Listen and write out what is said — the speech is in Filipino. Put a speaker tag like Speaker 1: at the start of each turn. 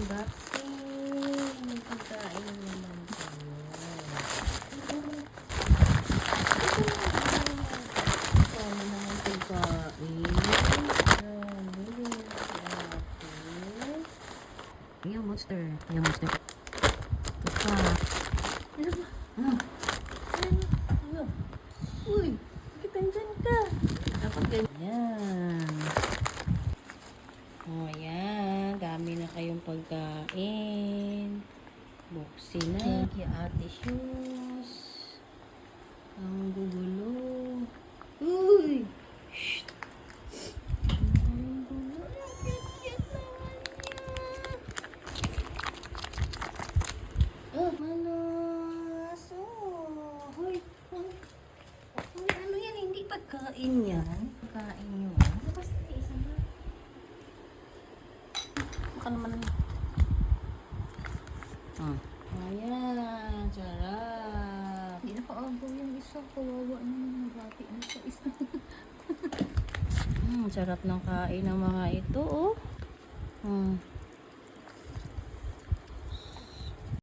Speaker 1: May pagkain na naman tayo. Paano naman pagkain? Ayan, monster. Ayan, monster. Ika. Ano ba? Ah. Ano? Ano? Uy, bakit andyan ka? Dapat ganyan. O, ayan. Dami na kayong pagkain. Buksin na. Thank you, Ate Shoes. Ang gugulo. Uy! Shh! Ang gugulo. Cute naman niya. Oh, malas. Ano yan? Hindi pagkain yan. Pagkain nyo. ah.
Speaker 2: Bukas na isa na.
Speaker 1: Baka naman. Ah. Ayan, sarap.
Speaker 2: Hindi na paagaw yung isa. Kawawa naman. Nabati na sa isa.
Speaker 1: Hmm, sarap ng kain ng mga ito, oh. Hmm.